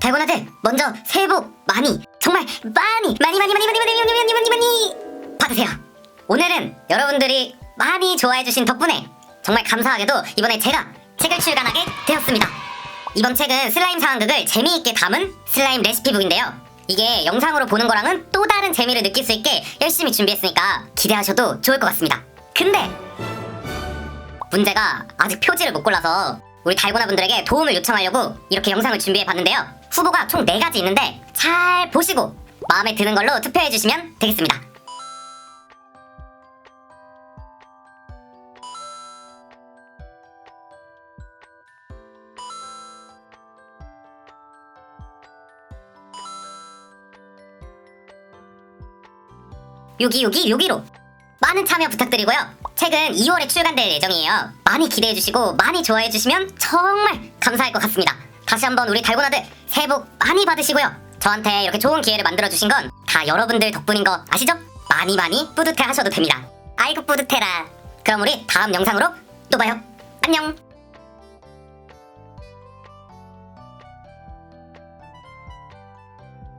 달고나들 먼저 새해 복 많이 정말 많이 많이 많이 많이 많이 많이 많이 많이 많이 많이 받으세요. 오늘은 여러분들이 많이 좋아해 주신 덕분에 정말 감사하게도 이번에 제가 책을 출간하게 되었습니다. 이번 책은 슬라임 상황극을 재미있게 담은 슬라임 레시피북인데요. 이게 영상으로 보는 거랑은 또 다른 재미를 느낄 수 있게 열심히 준비했으니까 기대하셔도 좋을 것 같습니다. 근데 문제가 아직 표지를 못 골라서 우리 달고나 분들에게 도움을 요청하려고 이렇게 영상을 준비해 봤는데요. 후보가 총 4가지 있는데 잘 보시고 마음에 드는 걸로 투표해 주시면 되겠습니다. 여기 여기 여기로 많은 참여 부탁드리고요. 책은 2월에 출간될 예정이에요. 많이 기대해 주시고 많이 좋아해 주시면 정말 감사할 것 같습니다. 다시 한번 우리 달고나들 새해 복 많이 받으시고요. 저한테 이렇게 좋은 기회를 만들어 주신 건 다 여러분들 덕분인 거 아시죠? 많이 많이 뿌듯해 하셔도 됩니다. 아이고 뿌듯해라. 그럼 우리 다음 영상으로 또 봐요. 안녕.